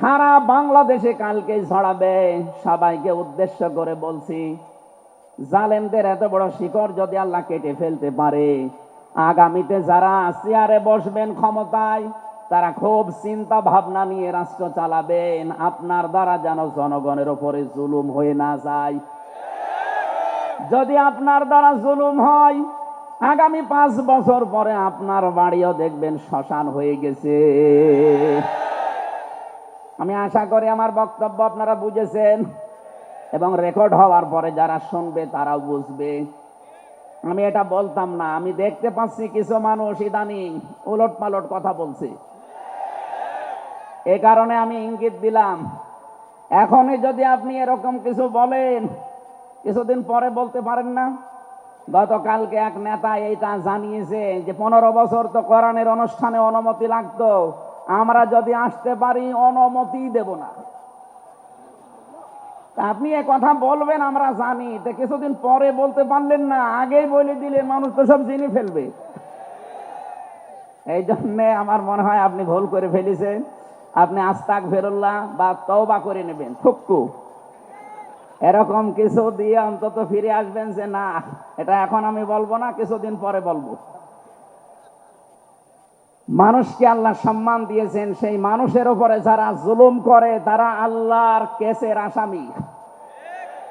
সারা বাংলাদেশে কালকে ছড়াবে। সবাইকে উদ্দেশ্য করে বলছি, জালেমদের এত বড় শিকড় যদি আল্লাহ কেটে ফেলতে পারে, আগামীতে যারা চেয়ারে বসবেন ক্ষমতায়, তারা খুব চিন্তা ভাবনা নিয়ে রাষ্ট্র চালাবেন। আপনার দ্বারা যেন জনগণের ওপরে জুলুম হয়ে না যায়। যদি আপনার দ্বারা জুলুম হয়, আগামী পাঁচ বছর পরে আপনার বাড়িও দেখবেন শ্মশান হয়ে গেছে। আমি আশা করি আমার বক্তব্য আপনারা বুঝেছেন। এবং রেকর্ড হওয়ার পরে যারা শুনবে তারাও বুঝবে। আমি এটা বলতাম না, আমি দেখতে পাচ্ছি কিছু মানুষ ইদানিং উলট পালট কথা বলছে। এ কারণে আমি ইঙ্গিত দিলাম, এখনই যদি আপনি এরকম কিছু বলেন, কিছুদিন পরে বলতে পারেন না। গতকালকে এক নেতা এইটা জানিয়েছে যে, পনেরো বছর তো কোরআনের অনুষ্ঠানে অনুমতি লাগতো। আমরা যদি আসতে পারি, অনুমতি দেব না। আপনি এ কথা বলবেন, আমরা জানি। তো কিছুদিন পরে বলতে পারলেন না, আগেই বলে দিলে মানুষ তো সব জেনে ফেলবে। এই জন্যে আমার মনে হয় আপনি ভুল করে ফেলেছেন। আপনি আস্তাক ফেরুল্লাহ বা তওবা করে নেবেন থুক্কু এরকম কিছু দিয়ে অন্তত ফিরে আসবেন যে, না, এটা এখন আমি বলব না, কিছুদিন পরে বলব। মানুষকে আল্লাহ সম্মান দিয়েছেন, সেই মানুষের উপরে যারা জুলুম করে, তারা আল্লাহর কেসের আসামি।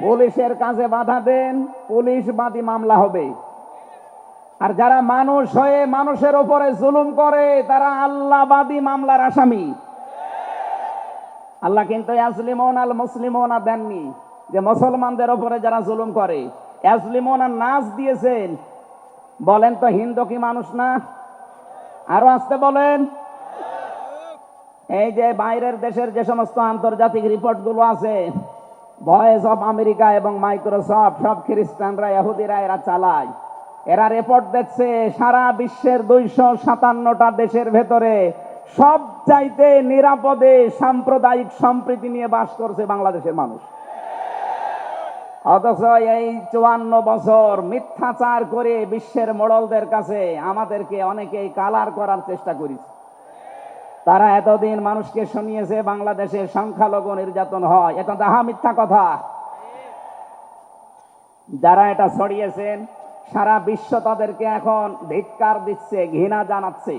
পুলিশের কাজে বাধা দেন, পুলিশ মামলা হবে। আর যারা মানুষ হয়ে মানুষের উপরে জুলুম করে, তারা আল্লাহবাদী মামলার আসামি। আল্লাহ কিন্তু আসলিমন আল মুসলিমনা দেননি, যে মুসলমানদের উপরে যারা জুলুম করে। আসলিমনা নাচ দিয়েছেন। বলেন তো হিন্দু কি মানুষ না? আরও আসতে বলেন। এই যে বাইরের দেশের যে সমস্ত আন্তর্জাতিক রিপোর্টগুলো আছে ভয়েস অফ আমেরিকা এবং মাইক্রোসফট সব খ্রিস্টানরা, ইহুদিরা, এরা চালায়। এরা রিপোর্ট দেখছে সারা বিশ্বের দুইশো সাতান্নটা দেশের ভেতরে সব চাইতে নিরাপদে, সাম্প্রদায়িক সম্প্রীতি নিয়ে বাস করছে বাংলাদেশের মানুষ। অথচ এই চুয়ান্ন বছর মিথ্যাচার করে বিশ্বের মোড়লদের কাছে আমাদেরকে অনেকেই কালার করার চেষ্টা করেছে। তারা এতদিন মানুষকে শুনিয়েছে বাংলাদেশে সংখ্যালঘু নির্যাতন হয়। এটা তাহা মিথ্যা কথা। যারা এটা ছড়িয়েছেন, সারা বিশ্ব তাদেরকে এখন ধিক্কার দিচ্ছে, ঘৃণা জানাচ্ছে।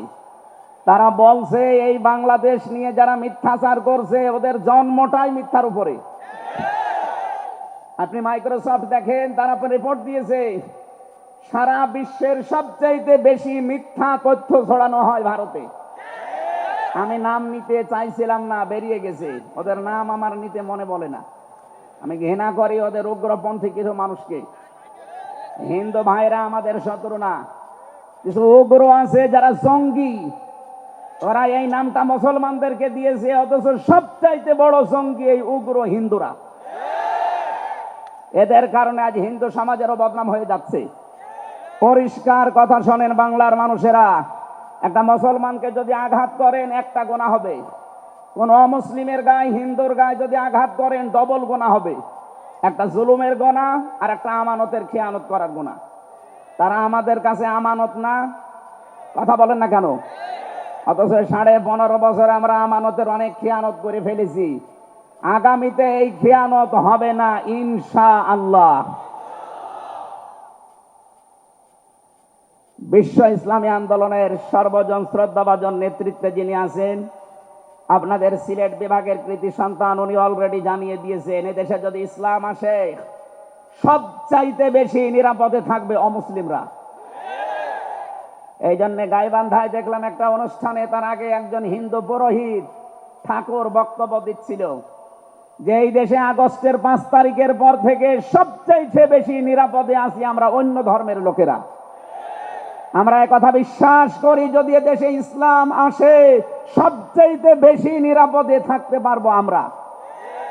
তারা বলছে, এই বাংলাদেশ নিয়ে যারা মিথ্যাচার করছে, ওদের জন্মটাই মিথ্যার উপরে। আপনি মাইক্রোসফট দেখেন, তারা রিপোর্ট দিয়েছে, সারা বিশ্বের সবচাইতে বেশি মিথ্যা তথ্য ছড়ানো হয় ভারতে। আমি নাম নিতে চাইছিলাম না, বেরিয়ে গেছে। ওদের নাম আমার নিতে মনে বলে না। আমি ঘৃণা করি ওদের উগ্রপন্থী কিছু মানুষকে। হিন্দু ভাইরা আমাদের শত্রু না। কিছু উগ্র আছে যারা জঙ্গি ওরা এই নামটা মুসলমানদেরকে দিয়েছে, অথচ সবচাইতে বড় জঙ্গি এই উগ্র হিন্দুরা। এদের কারণে আজ হিন্দু সমাজেরও বদনাম হয়ে যাচ্ছে। পরিষ্কার কথা শোনেন বাংলার মানুষেরা। একটা মুসলমানকে যদি আঘাত করেন, একটা গোনা হবে। কোন অমুসলিমের গায়ে, হিন্দুর গায়ে যদি আঘাত করেন, ডবল গোনা হবে। একটা জুলুমের গোনা আর একটা আমানতের খেয়ানত করার গোনা। তারা আমাদের কাছে আমানত না। কথা বলেন না কেন? অথচ সাড়ে পনেরো বছর আমরা আমানতের অনেক খেয়ানত করে ফেলেছি। আগামীতে এই খেয়ানত হবে না ইনশা আল্লাহ বিশ্ব ইসলামী আন্দোলনের সর্বজন শ্রদ্ধাভাজন নেতৃত্বে যিনি আছেন, আপনাদের সিলেট বিভাগের কৃতি সন্তান উনি অলরেডি জানিয়ে দিয়েছেন, এদেশে যদি ইসলাম আসে, সবচাইতে বেশি নিরাপদে থাকবে অমুসলিমরা। এই জন্য গাইবান্ধায় দেখলাম একটা অনুষ্ঠানে তার আগে একজন হিন্দু পুরোহিত ঠাকুর বক্তব্য দিচ্ছিল। যে এই দেশে আগস্টের পাঁচ তারিখের পর থেকে সবচাইতে বেশি নিরাপদে আছি আমরা অন্য ধর্মের লোকেরা। আমরা কথা বিশ্বাস করি, যদি দেশে ইসলাম আসে, সবচাইতে বেশি নিরাপদে থাকতে পারব আমরা।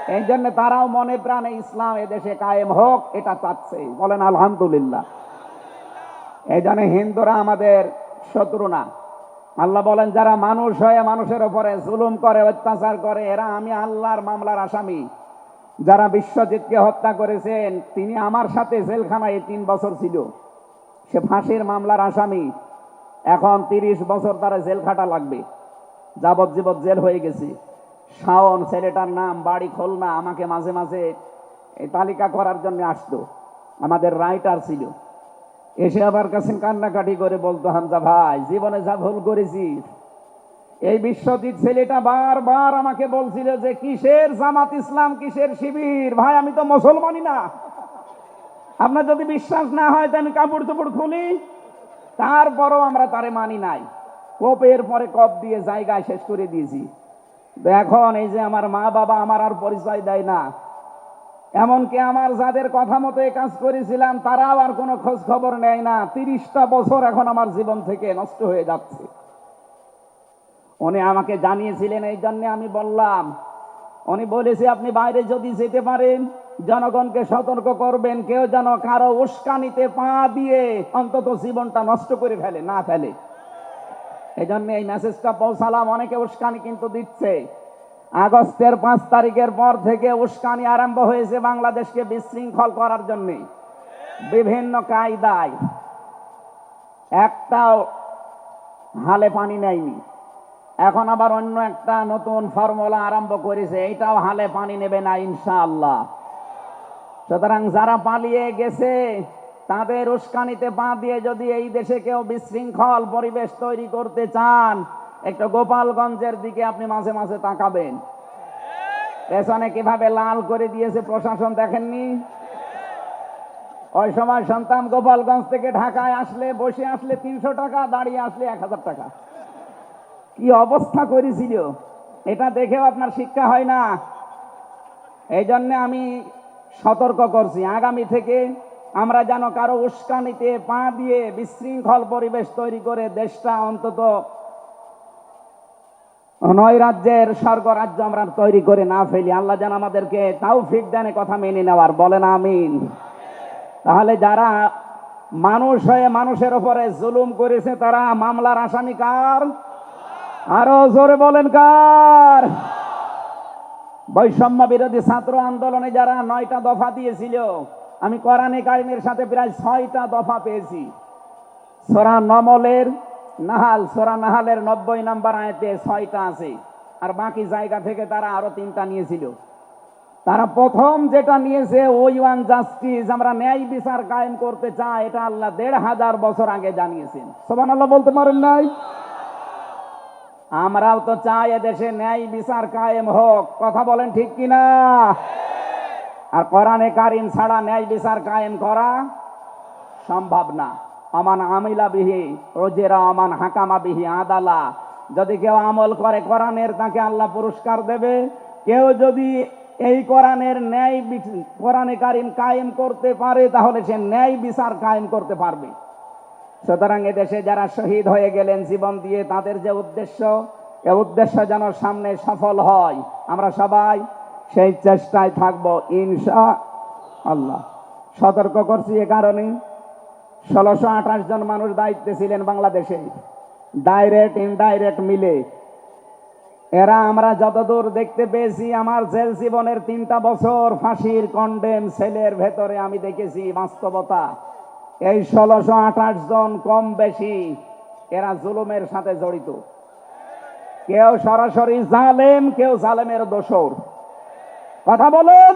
এই জন্য তারাও মনে প্রাণে ইসলাম এদেশে কায়েম হোক, এটা চাচ্ছে। বলেন, আলহামদুলিল্লাহ। এই জন্য হিন্দুরা আমাদের শত্রু না। আল্লাহ বলেন, যারা মানুষ হয়ে মানুষের উপরে জুলুম করে, অত্যাচার করে, এরা আমি আল্লাহর মামলার আসামি। যারা বিশ্বজিৎকে হত্যা করেছেন, তিনি আমার সাথে জেলখানায় তিন বছর ছিল। সে ফাঁসির মামলার আসামি। এখন তিরিশ বছর তারা জেল খাটা লাগবে। যাবজ্জীবন জেল হয়ে গেছে। শাওন, ছেলেটার নাম, বাড়ি খোলনা, আমাকে মাঝে মাঝে এই তালিকা করার জন্য আসতো। আমাদের রাইটার ছিল। এসে আবার কাছে কান্নাকাটি করে বলতো, হামজা ভাই, জীবনে যা ভুল করেছি, এই বিশ্বজিৎ ছেলেটা বারবার আমাকে বলছিল যে কিসের জামাত ইসলাম, কিসের শিবির? ভাই, আমি তো মুসলমানই না। আপনার যদি বিশ্বাস না হয়, তো আমি কাপড় চোপড় খুলি। তারপরও আমরা তারে মানি নাই। কপের পরে কপ দিয়ে জায়গায় শেষ করে দিয়েছি। এখন এই যে আমার মা বাবা আমার আর পরিচয় দেয় না এমনকি আমার যাদের কথা মতো কাজ করেছিলাম, তারাও আর কোনো খোঁজ খবর নেয় না। তিরিশটা বছর এখন আমার জীবন থেকে নষ্ট হয়ে যাচ্ছে। উনি আমাকে জানিয়েছিলেন, এই জন্য আমি বললাম, উনি বলেছে, আপনি বাইরে যদি যেতে পারেন, জনগণকে সতর্ক করবেন। কেউ যেন কারও উস্কানিতে পা দিয়ে অন্তত জীবনটা নষ্ট করে ফেলে, না ফেলে। এই জন্য এই মেসেজটা পৌঁছালাম। অনেকে উস্কানি কিন্তু দিচ্ছে। আগস্টের পাঁচ তারিখের পর থেকে উস্কানি আরম্ভ হয়েছে বাংলাদেশকে বিশৃঙ্খল করার জন্য। বিভিন্ন কায়দায়। একটাও হালে পানি নেয়নি। এখন আবার অন্য একটা নতুন ফর্মুলা আরম্ভ করেছে, এইটাও হালে পানি নেবে না ইনশাআল্লাহ। সুতরাং যারা পালিয়ে গেছে, তাদের উস্কানিতে পা দিয়ে যদি এই দেশে কেউ বিশৃঙ্খল পরিবেশ তৈরি করতে চান একটু গোপালগঞ্জের দিকে আপনি মাঝে মাঝে তাকাবেন। পেছনে কীভাবে লাল করে দিয়েছে প্রশাসন দেখেননি? ওই সময় সন্তান গোপালগঞ্জ থেকে ঢাকায় আসলে, বসে আসলে তিনশো টাকা, দাঁড়িয়ে আসলে এক হাজার টাকা। কি অবস্থা করেছিল? এটা দেখেও আপনার শিক্ষা হয় না। এই জন্যে আমি সতর্ক করছি। আগামী থেকে আমরা যেন কারও উস্কানিতে পা দিয়ে বিশৃঙ্খল পরিবেশ তৈরি করে দেশটা অন্তত নয় রাজ্যের স্বর্গ রাজ্য আমরা তৈরি করে না ফেলি। আল্লাহ যেন আমাদেরকে তাও ফিক দেনে কথা মেনে নেওয়ার। বলেন আমিন। তাহলে যারা মানুষ হয়ে মানুষের ওপরে জুলুম করেছে, তারা মামলার আসামি কার? আরও জোরে বলেন কার? বৈষম্য বিরোধী ছাত্র আন্দোলনে যারা নয়টা দফা দিয়েছিল, আমি কোরআনে কারিমের সাথে প্রায় ছয়টা দফা পেয়েছি। সোরা নমলের নাহাল, সোরা নাহালের নব্বই নাম্বার আয়তে ছয়টা আছে। আর বাকি জায়গা থেকে তারা আরও তিনটা নিয়েছিল। তারা প্রথম যেটা নিয়েছে, ওই ওয়ান জাস্টিস, আমরা ন্যায় বিচার কায়েম করতে চাই। এটা আল্লাহ দেড় হাজার বছর আগে জানিয়েছেন। সোমান আল্লাহ বলতে পারেন নাই? আমরাও তো চাই এদেশে ন্যায় বিচার কায়েম হোক। কথা বলেন ঠিক কিনা? আর কোরআনে কারিম ছাড়া ন্যায় বিচার কায়েম করা সম্ভব না। আমান আমিলা বিহি ওজেরা আমান হাকামা বিহি আদালা। যদি কেউ আমল করে কোরআনের, তাকে আল্লাহ পুরস্কার দেবে। কেউ যদি এই কোরআনের ন্যায় কোরআনে কারিম কায়েম করতে পারে, তাহলে সে ন্যায় বিচার কায়েম করতে পারবে। সুতরাং এদেশে যারা শহীদ হয়ে গেলেন জীবন দিয়ে, তাদের যে উদ্দেশ্য, এ উদ্দেশ্য যেন সামনে সফল হয়। আমরা সবাই সেই চেষ্টায় থাকব, ইনশা আল্লাহ। সতর্ক করছি এ কারণে ষোলোশো আঠাশ জন মানুষ দায়িত্বে ছিলেন বাংলাদেশে। ডাইরেক্ট ইনডাইরেক্ট মিলে। এরা আমরা যতদূর দেখতে পেয়েছি, আমার জেল জীবনের তিনটা বছর ফাঁসির কন্ডেম সেলের ভেতরে আমি দেখেছি বাস্তবতা। এই ষোলোশো আঠাশ জন কম বেশি এরা জুলুমের সাথে জড়িত। কেউ সরাসরি জালেম, কেউ জালেমের দোসর কথা বলুন?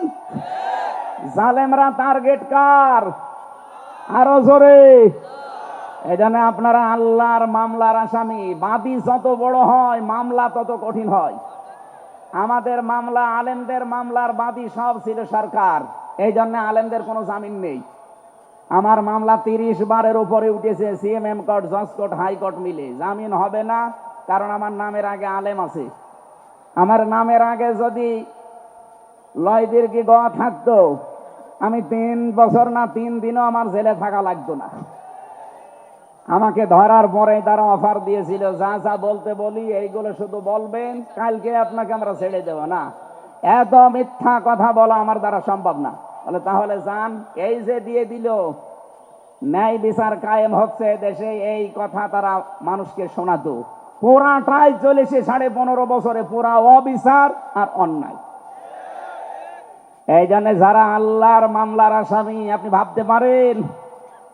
জালেমরা টার্গেট কার? আরও জোরে। এজন্য আপনারা আল্লাহর মামলার আসামি, বাদী যত বড় হয়, মামলা তত কঠিন হয়। আমাদের মামলা, আলেমদের মামলার বাদী সব ছিল সরকার। এই জন্য আলেমদের কোনো জামিন নেই। আমার মামলা তিরিশ বারের উপরে উঠেছে, সিএমএম কোর্ট, জজ কোর্ট হাইকোর্ট মিলে। জামিন হবে না, কারণ আমার নামের আগে আলেম আছে। আমার নামের আগে যদি লয়দের কি গোয়া থাকতো আমি তিন বছর না তিন দিনও আমার জেলে থাকা লাগতো না। আমাকে ধরার পরে তারা অফার দিয়েছিল, যা যা বলতে বলি, এইগুলো শুধু বলবেন, কালকে আপনাকে আমরা ছেড়ে দেব না। এত মিথ্যা কথা বলা আমার দ্বারা সম্ভব না। বলে, তাহলে যান এই যে দিয়ে দিল, ন্যায় বিচার কায়েম হচ্ছে, দেশে এই কথা তারা মানুষকে শোনাতো। পুরাটাই চলেছে সাড়ে পনেরো বছরে পুরা অবিচার আর অন্যায়। এই জন্য যারা আল্লাহর মামলার আসামি, আপনি ভাবতে পারেন,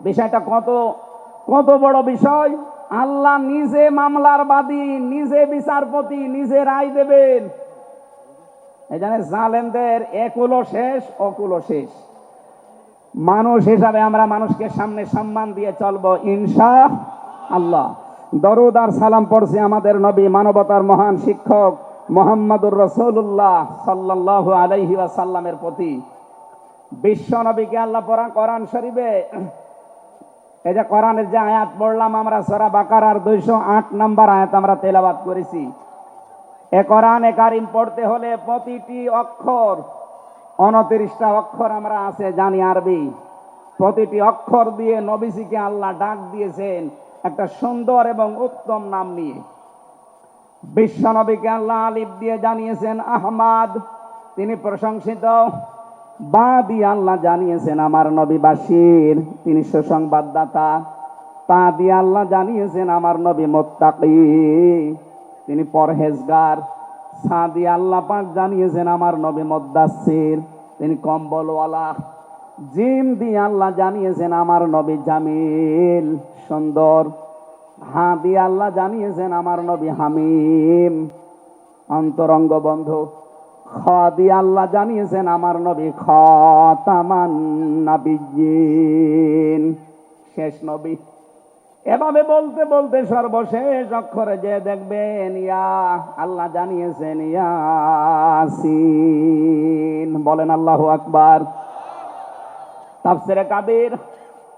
বিষয়টা কত কত বড় বিষয়। আল্লাহ নিজে মামলার বাদী, নিজে বিচারপতি, নিজে রায় দেবেন। এই জন্য জালেমদের একুলো শেষ, অকুলো শেষ। মানুষ হিসাবে আমরা মানুষকে সামনে সম্মান দিয়ে চলবো, ইনশা আল্লাহ। দরুদ আর সালাম পড়ছি আমাদের নবী মানবতার মহান শিক্ষক। মোহাম্মদুর রসুল্লাহ সাল্লাহ আলাইহি ওয়াসাল্লামের প্রতি বিশ্ব নবীকে আল্লাহ পড়া কোরআন শরীফে, এই যে কোরআনের যে আয়াত পড়লাম আমরা, সরা বাকার আর দুইশো আট নম্বর আয়াত আমরা তেলাবাদ করেছি। এ কোরআনে কারিম পড়তে হলে প্রতিটি অক্ষর, উনত্রিশটা অক্ষর আমরা আছে জানি আরবি। প্রতিটি অক্ষর দিয়ে নবীজিকে আল্লাহ ডাক দিয়েছেন একটা সুন্দর এবং উত্তম নাম নিয়ে। বিশ্ব নবীকে আল্লাহ আলিফ দিয়ে জানিয়েছেন, আহমাদ, তিনি প্রশংসিত। বা দিয়ে আল্লাহ জানিয়েছেন, আমার নবী বাসির তিনি সুসংবাদদাতা। তা দিয়ে আল্লাহ জানিয়েছেন, আমার নবী মোত্তাকি। তিনি পরহেজগার। সা দিয়ে আল্লাহ পাক জানিয়েছেন, আমার নবী মদ্দাসির তিনি কম্বলওয়ালা। জিম দিয়ে আল্লাহ জানিয়েছেন, আমার নবী জামিল। সুন্দর। হা দিয়ে আল্লাহ জানিয়েছেন, আমার নবী হামিম। অন্তরঙ্গ বন্ধু, খ দিয়ে আল্লাহ জানিয়েছেন, আমার নবী খতামান নাবিয়্যিন। শেষ নবী। এভাবে বলতে বলতে সর্বশেষ অক্ষরে যে দেখবেন, ইয়া, আল্লাহ জানিয়েছেন, ইয়াসিন। বলেন আল্লাহু আকবার। তাফসিরে কাবির।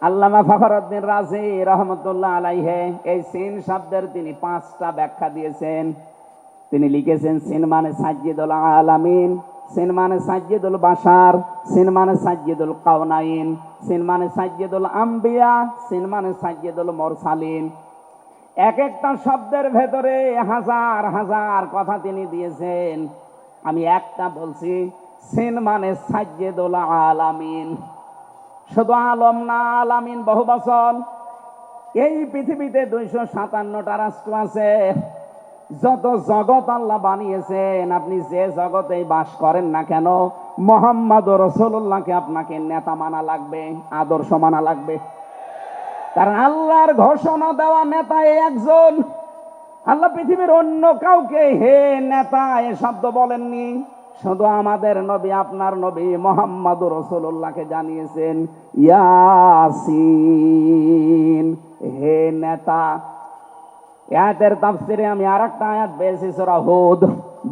আল্লামা ফখরুদ্দিন রাজি রহমতুল্লাহ আলাইহে, এই সিন শব্দের তিনি পাঁচটা ব্যাখ্যা দিয়েছেন। তিনি লিখেছেন, সিন মানে সাজ্জিদুল আলামিন, সিন মানে সাজ্জিদুল বাসার সিন মানে সাজ্জিদুল কাউনাইন সিন মানে সাজ্জিদুল আম্বিয়া, সিন মানে সাজ্জিদুল মোরসালিন। এক একটা শব্দের ভেতরে হাজার হাজার কথা তিনি দিয়েছেন। আমি একটা বলছি, সিন মানে সাজ্জিদুল আলামিন। শুধু আলম না, আলামিন বহু বছর এই পৃথিবীতে দুইশো সাতান্নটা রাষ্ট্র আছে। যত জগৎ আল্লাহ বানিয়েছেন, আপনি যে জগতে বাস করেন না কেন, মোহাম্মদ রসুল্লাহকে আপনাকে নেতা মানা লাগবে, আদর্শ মানা লাগবে। কারণ আল্লাহর ঘোষণা দেওয়া নেতা একজন। আল্লাহ পৃথিবীর অন্য কাউকে হে নেতা এ শব্দ বলেননি। শুধু আমাদের নবী, আপনার নবী মোহাম্মদ রসুল্লাহকে জানিয়েছেন, ইয়াসিন হে নেতা। আয়াতের তাফসিরে আমি আর একটা আয়াত পেয়েছি, সোরা হুদ।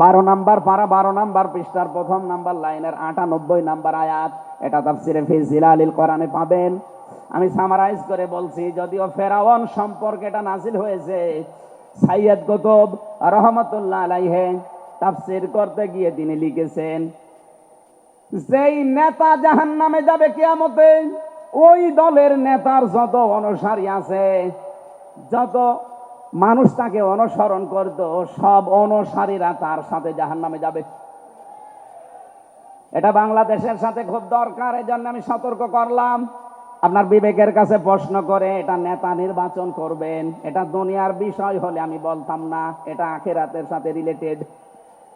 বারো নাম্বার পারা, বারো নাম্বার পৃষ্ঠার প্রথম নাম্বার লাইনের আটানব্বই নাম্বার আয়াত। এটা তাফসিরে ফিজিল আলিল কোরআনে পাবেন। আমি সামারাইজ করে বলছি, যদিও ফেরাওয়ান সম্পর্কে এটা নাজিল হয়েছে, সাইয়দ কুতুব রহমতুল্লাহ আলাইহে তাফসির করতে গিয়ে তিনি লিখেছেন, যেই নেতা জাহান নামে যাবে কিয়ামতে, ওই দলের নেতার যত অনুসারী আছে, যত মানুষ তাকে অনুসরণ করত, সব অনুসারীরা তার সাথে জাহান নামে যাবে। এটা বাংলাদেশের সাথে খুব দরকার এই জন্য আমি সতর্ক করলাম। আপনার বিবেকের কাছে প্রশ্ন করে, এটা নেতা নির্বাচন করবেন, এটা দুনিয়ার বিষয় হলে আমি বলতাম না, এটা আখেরাতের সাথে রিলেটেড